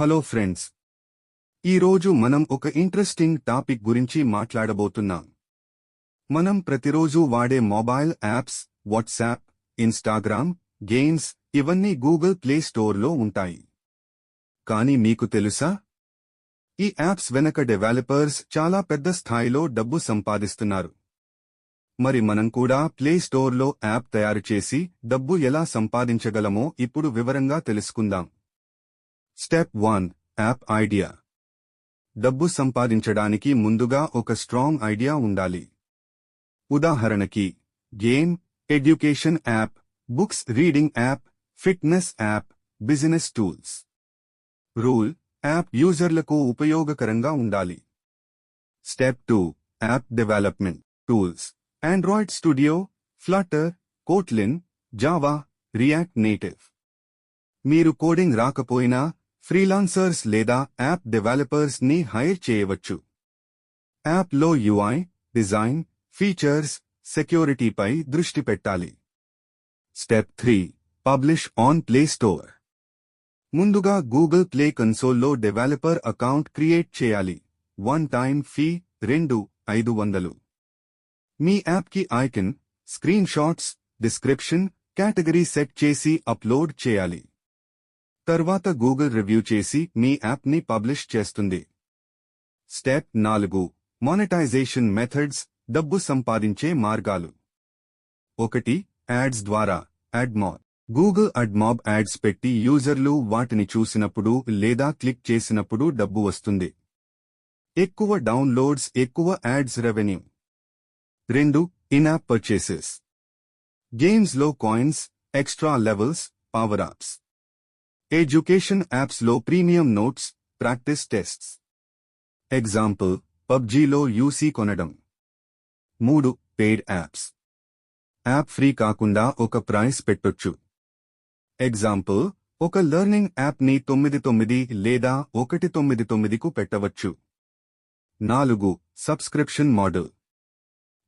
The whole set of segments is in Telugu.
Hello friends. ఈరోజు మనం ఒక ఇంట్రెస్టింగ్ టాపిక్ గురించి మాట్లాడబోతున్నాం. మనం ప్రతిరోజు వాడే mobile apps WhatsApp Instagram games ఇవన్నీ గూగుల్ ప్లే స్టోర్లో ఉంటాయి. కానీ మీకు తెలుసా? ఈ యాప్స్ వెనక డెవలపర్స్ చాలా పెద్ద స్థాయిలో డబ్బు సంపాదిస్తున్నారు. మరి మనం కూడా ప్లే స్టోర్లో యాప్ తయారు చేసి డబ్బు ఎలా సంపాదించగలమో ఇప్పుడు వివరంగా తెలుసుకుందాం. స్టెప్ వన్ యాప్ ఐడియా డబ్బు సంపాదించడానికి ముందుగా ఒక స్ట్రాంగ్ ఐడియా ఉండాలి. ఉదాహరణకి game education app books reading app fitness app business tools rule app యూజర్లకు ఉపయోగకరంగా ఉండాలి. Step two app development tools Android studio flutter Kotlin Java React Native మీరు కోడింగ్ రాకపోయినా ఫ్రీలాన్సర్స్ లేదా యాప్ డెవలపర్స్ని హైర్ చేయవచ్చు. యాప్లో యుఐ డిజైన్ ఫీచర్స్ సెక్యూరిటీపై దృష్టి పెట్టాలి. Step three publish on Play Store. ముందుగా గూగుల్ ప్లే కన్సోల్లో డెవలపర్ అకౌంట్ క్రియేట్ చేయాలి. వన్ టైం ఫీ రెండు ఐదు వందలు. మీ యాప్కి icon screenshots description category set చేసి అప్లోడ్ చేయాలి. తర్వాత గూగుల్ రివ్యూ చేసి మీ యాప్ని పబ్లిష్ చేస్తుంది. స్టెప్ నాలుగు. మానిటైజేషన్ మెథడ్స్ డబ్బు సంపాదించే మార్గాలు. ఒకటి యాడ్స్ ద్వారా అడ్మాబ్ గూగుల్ అడ్మాబ్ యాడ్స్ పెట్టి యూజర్లు వాటిని చూసినప్పుడు లేదా క్లిక్ చేసినప్పుడు డబ్బు వస్తుంది. ఎక్కువ డౌన్లోడ్స్ ఎక్కువ యాడ్స్ రెవెన్యూ. రెండు ఇన్ యాప్ పర్చేసెస్. గేమ్స్లో coins extra levels power ups education యాప్స్లో premium notes practice tests example పబ్జీలో UC కొనడం. మూడు పెయిడ్ యాప్స్ యాప్ ఫ్రీ కాకుండా ఒక ప్రైస్ పెట్టొచ్చు. ఎగ్జాంపుల్ ఒక లెర్నింగ్ యాప్ని తొమ్మిది తొమ్మిది లేదా ఒకటి తొమ్మిది తొమ్మిదికు పెట్టవచ్చు. నాలుగు subscription model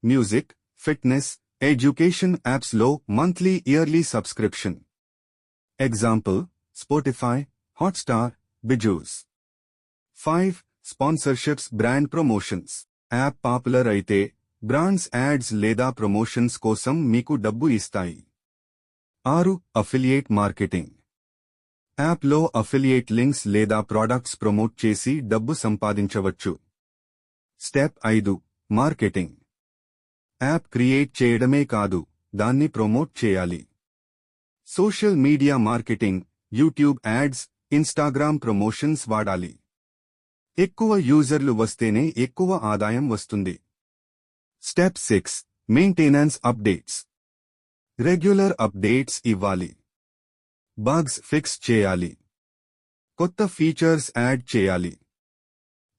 music fitness education యాప్స్లో monthly yearly subscription example Spotify Hotstar, Bijus. Five sponsorships brand promotions app popular అయితే బ్రాండ్స్ యాడ్స్ లేదా ప్రమోషన్స్ కోసం మీకు డబ్బు ఇస్తాయి. ఆరు అఫిలియేట్ మార్కెటింగ్ యాప్లో అఫిలియేట్ లింక్స్ లేదా ప్రోడక్ట్స్ ప్రమోట్ చేసి డబ్బు సంపాదించవచ్చు. స్టెప్ ఐదు మార్కెటింగ్ యాప్ క్రియేట్ చేయడమే కాదు దాన్ని ప్రమోట్ చేయాలి. Social media marketing YouTube ads Instagram promotions వాడాలి. ఎక్కువ యూజర్లు వస్తేనే ఎక్కువ ఆదాయం వస్తుంది. Step six maintenance updates. Regular updates ఇవ్వాలి. బగ్స్ ఫిక్స్ చేయాలి. కొత్త ఫీచర్స్ యాడ్ చేయాలి.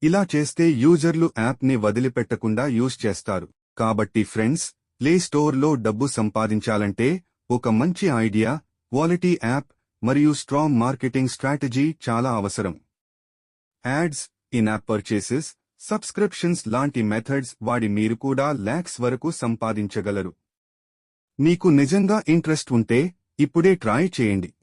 ఇలా చేస్తే యూజర్లు యాప్ని వదిలిపెట్టకుండా యూజ్ చేస్తారు. కాబట్టి ఫ్రెండ్స్ ప్లే స్టోర్లో డబ్బు సంపాదించాలంటే ఒక మంచి ఐడియా క్వాలిటీ యాప్ మరియు స్ట్రాంగ్ మార్కెటింగ్ స్ట్రాటజీ చాలా అవసరం. Ads in app purchases subscriptions లాంటి మెథడ్స్ వాడి మీరు కూడా ల్యాక్స్ వరకు సంపాదించగలరు. మీకు నిజంగా ఇంట్రెస్ట్ ఉంటే ఇప్పుడే ట్రై చేయండి.